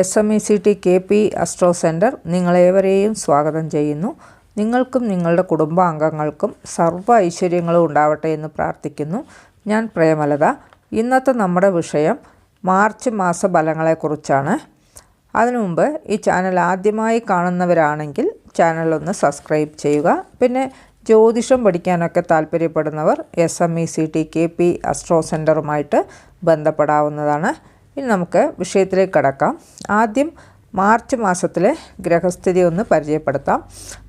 S M E C T K P astro centre നിങ്ങളേവരെയും സ്വാഗതം ചെയ്യുന്നു. നിങ്ങൾക്കും നിങ്ങളുടെ കുടുംബാംഗങ്ങൾക്കും സർവ ഐശ്വര്യങ്ങളും ഉണ്ടാവട്ടെ എന്ന് പ്രാർത്ഥിക്കുന്നു. ഞാൻ പ്രേമലത. ഇന്നത്തെ നമ്മുടെ വിഷയം മാർച്ച് മാസ ഫലങ്ങളെക്കുറിച്ചാണ് അതിനു മുമ്പ് ഈ ചാനൽ ആദ്യമായി കാണുന്നവരാണെങ്കിൽ ഒന്ന് സബ്സ്ക്രൈബ് ചെയ്യുക. പിന്നെ ജ്യോതിഷം പഠിക്കാനൊക്കെ താല്പര്യപ്പെടുന്നവർ S M E C T K P astro സെന്ററുമായിട്ട് ബന്ധപ്പെടാവുന്നതാണ്. ഇനി നമുക്ക് വിഷയത്തിലേക്ക് കടക്കാം. ആദ്യം മാർച്ച് മാസത്തിലെ ഗ്രഹസ്ഥിതി ഒന്ന് പരിചയപ്പെടുത്താം.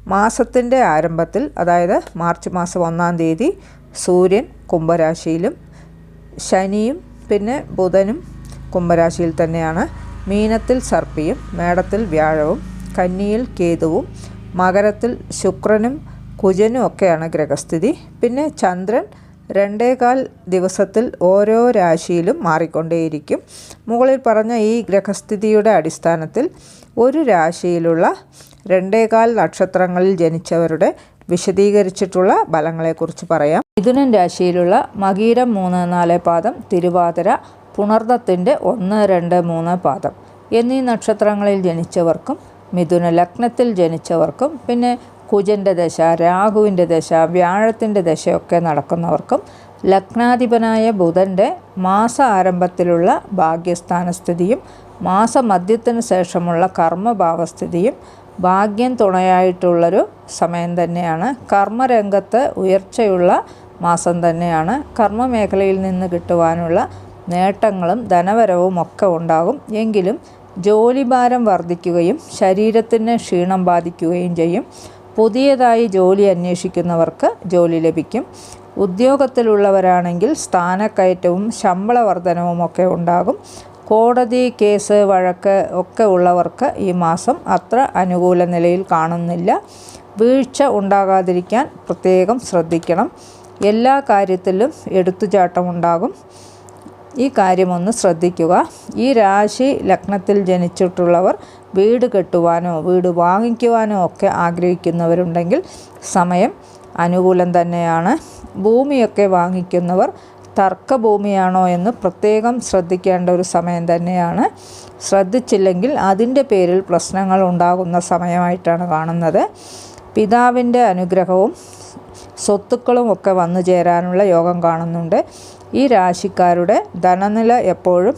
മാസത്തിന്റെ ആരംഭത്തിൽ അതായത് മാർച്ച് മാസം ഒന്നാം തീയതി സൂര്യൻ കുംഭരാശിയിലും ശനിയും പിന്നെ ബുധനും കുംഭരാശിയിൽ തന്നെയാണ്. മീനത്തിൽ സർപ്പിയും മേടത്തിൽ വ്യാഴവും കന്നിയിൽ കേതുവും മകരത്തിൽ ശുക്രനും കുജനും ഒക്കെയാണ് ഗ്രഹസ്ഥിതി. പിന്നെ ചന്ദ്രൻ രണ്ടേകാൽ ദിവസത്തിൽ ഓരോ രാശിയിലും മാറിക്കൊണ്ടേയിരിക്കും. മുകളിൽ പറഞ്ഞ ഈ ഗ്രഹസ്ഥിതിയുടെ അടിസ്ഥാനത്തിൽ ഒരു രാശിയിലുള്ള രണ്ടേകാൽ നക്ഷത്രങ്ങളിൽ ജനിച്ചവരുടെ വിശദീകരിച്ചിട്ടുള്ള ഫലങ്ങളെക്കുറിച്ച് പറയാം. മിഥുനൻ രാശിയിലുള്ള മകീരം മൂന്ന് നാല് പാദം തിരുവാതിര പുണർദത്തിന്റെ ഒന്ന് രണ്ട് മൂന്ന് പാദം. എന്നീ നക്ഷത്രങ്ങളിൽ ജനിച്ചവർക്കും മിഥുന ലഗ്നത്തിൽ ജനിച്ചവർക്കും പിന്നെ കുജന്റെ ദശ രാഹുവിന്റെ ദശ വ്യാഴത്തിന്റെ ദശയൊക്കെ നടക്കുന്നവർക്കും ലഗ്നാധിപനായ ബുധന്റെ മാസ ആരംഭത്തിലുള്ള ഭാഗ്യസ്ഥാനസ്ഥിതിയും മാസമധ്യത്തിന് ശേഷമുള്ള കർമ്മഭാവസ്ഥിതിയും ഭാഗ്യം തുണയായിട്ടുള്ളൊരു സമയം തന്നെയാണ്. കർമ്മരംഗത്ത് ഉയർച്ചയുള്ള മാസം തന്നെയാണ്. കർമ്മമേഖലയിൽ നിന്ന് കിട്ടുവാനുള്ള നേട്ടങ്ങളും ധനവരവും ഒക്കെ ഉണ്ടാകും. എങ്കിലും ജോലിഭാരം വർദ്ധിക്കുകയും ശരീരത്തിന് ക്ഷീണം ബാധിക്കുകയും ചെയ്യും. പുതിയതായി ജോലി അന്വേഷിക്കുന്നവർക്ക് ജോലി ലഭിക്കും. ഉദ്യോഗത്തിലുള്ളവരാണെങ്കിൽ സ്ഥാനക്കയറ്റവും ശമ്പള വർധനവും ഒക്കെ ഉണ്ടാകും. കോടതി കേസ് വഴക്ക് ഒക്കെ ഉള്ളവർക്ക് ഈ മാസം അത്ര അനുകൂല നിലയിൽ കാണുന്നില്ല. വീഴ്ച ഉണ്ടാകാതിരിക്കാൻ പ്രത്യേകം ശ്രദ്ധിക്കണം. എല്ലാ കാര്യത്തിലും എടുത്തുചാട്ടമുണ്ടാകും ഈ കാര്യമൊന്ന് ശ്രദ്ധിക്കുക. ഈ രാശി ലഗ്നത്തിൽ ജനിച്ചിട്ടുള്ളവർ വീട് കെട്ടുവാനോ വീട് വാങ്ങിക്കുവാനോ ഒക്കെ ആഗ്രഹിക്കുന്നവരുണ്ടെങ്കിൽ സമയം അനുകൂലം തന്നെയാണ്. ഭൂമിയൊക്കെ വാങ്ങിക്കുന്നവർ തർക്ക ഭൂമിയാണോ എന്ന് പ്രത്യേകം ശ്രദ്ധിക്കേണ്ട ഒരു സമയം തന്നെയാണ്. ശ്രദ്ധിച്ചില്ലെങ്കിൽ അതിന്റെ പേരിൽ പ്രശ്നങ്ങൾ ഉണ്ടാകുന്ന സമയമായിട്ടാണ് കാണുന്നത്. പിതാവിന്റെ അനുഗ്രഹവും സ്വത്തുക്കളും ഒക്കെ വന്നു ചേരാനുള്ള യോഗം കാണുന്നുണ്ട്. ഈ രാശിക്കാരുടെ ധനനില എപ്പോഴും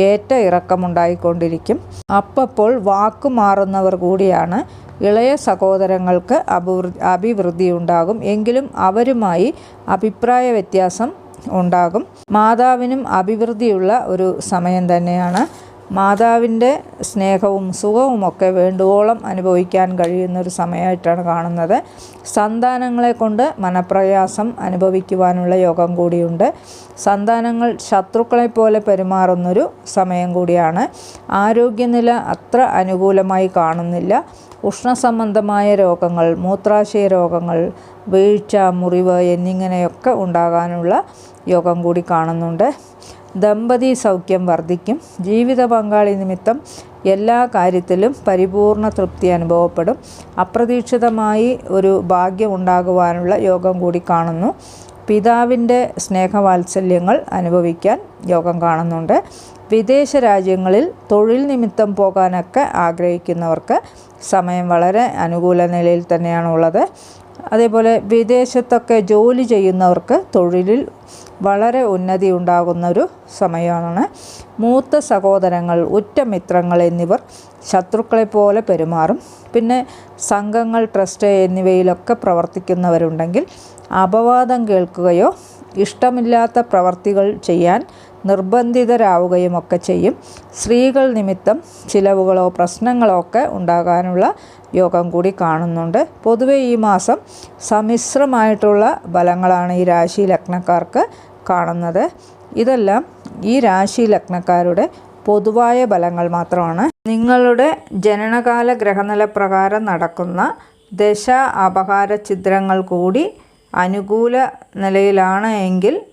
ഏറ്റ ഇറക്കമുണ്ടായിക്കൊണ്ടിരിക്കും അപ്പപ്പോൾ വാക്കുമാറുന്നവർ കൂടിയാണ് ഇളയ സഹോദരങ്ങൾക്ക് അഭിവൃദ്ധി അഭിവൃദ്ധി ഉണ്ടാകും എങ്കിലും അവരുമായി അഭിപ്രായ വ്യത്യാസം ഉണ്ടാകും. മാതാവിനും അഭിവൃദ്ധിയുള്ള ഒരു സമയം തന്നെയാണ് മാതാവിന്റെ സ്നേഹവും സുഖവും ഒക്കെ വേണ്ടുവോളം അനുഭവിക്കാൻ കഴിയുന്നൊരു സമയമായിട്ടാണ് കാണുന്നത്. സന്താനങ്ങളെ കൊണ്ട് മനപ്രയാസം അനുഭവിക്കുവാനുള്ള യോഗം കൂടിയുണ്ട്. സന്താനങ്ങൾ ശത്രുക്കളെ പോലെ പെരുമാറുന്നൊരു സമയം കൂടിയാണ്. ആരോഗ്യനില അത്ര അനുകൂലമായി കാണുന്നില്ല. ഉഷ്ണസംബന്ധമായ രോഗങ്ങൾ മൂത്രാശയ രോഗങ്ങൾ വീഴ്ച മുറിവ് എന്നിങ്ങനെയൊക്കെ ഉണ്ടാകാനുള്ള യോഗം കൂടി കാണുന്നുണ്ട്. ദമ്പതി സൗഖ്യം വർദ്ധിക്കും. ജീവിത പങ്കാളി നിമിത്തം എല്ലാ കാര്യത്തിലും പരിപൂർണ തൃപ്തി അനുഭവപ്പെടും. അപ്രതീക്ഷിതമായി ഒരു ഭാഗ്യം ഉണ്ടാകുവാനുള്ള യോഗം കൂടി കാണുന്നു. പിതാവിന്റെ സ്നേഹവാത്സല്യങ്ങൾ അനുഭവിക്കാൻ യോഗം കാണുന്നുണ്ട്. വിദേശ രാജ്യങ്ങളിൽ തൊഴിൽ നിമിത്തം പോകാനൊക്കെ ആഗ്രഹിക്കുന്നവർക്ക് സമയം വളരെ അനുകൂല നിലയിൽ തന്നെയാണുള്ളത്. അതേപോലെ വിദേശത്തൊക്കെ ജോലി ചെയ്യുന്നവർക്ക് തൊഴിലിൽ വളരെ ഉന്നതി ഉണ്ടാകുന്ന ഒരു സമയമാണ്. മൂത്ത സഹോദരങ്ങൾ ഉറ്റമിത്രങ്ങൾ എന്നിവർ ശത്രുക്കളെ പോലെ പെരുമാറും. പിന്നെ സംഘങ്ങൾ ട്രസ്റ്റ് എന്നിവയിലൊക്കെ പ്രവർത്തിക്കുന്നവരുണ്ടെങ്കിൽ അപവാദം കേൾക്കുകയോ ഇഷ്ടമില്ലാത്ത പ്രവർത്തികൾ ചെയ്യാൻ നിർബന്ധിതരാവുകയും ഒക്കെ ചെയ്യും. സ്ത്രീകൾ നിമിത്തം ചിലവുകളോ പ്രശ്നങ്ങളോ ഒക്കെ ഉണ്ടാകാനുള്ള യോഗം കൂടി കാണുന്നുണ്ട്. പൊതുവെ ഈ മാസം സമ്മിശ്രമായിട്ടുള്ള ഫലങ്ങളാണ് ഈ രാശി ലഗ്നക്കാർക്ക് കാണുന്നത്. ഇതെല്ലാം ഈ രാശി ലഗ്നക്കാരുടെ പൊതുവായ ഫലങ്ങൾ മാത്രമാണ്. നിങ്ങളുടെ ജനനകാല ഗ്രഹനില പ്രകാരം നടക്കുന്ന ദശ അപകാര ചിത്രങ്ങൾ കൂടി അനുകൂല നിലയിലാണ് എങ്കിൽ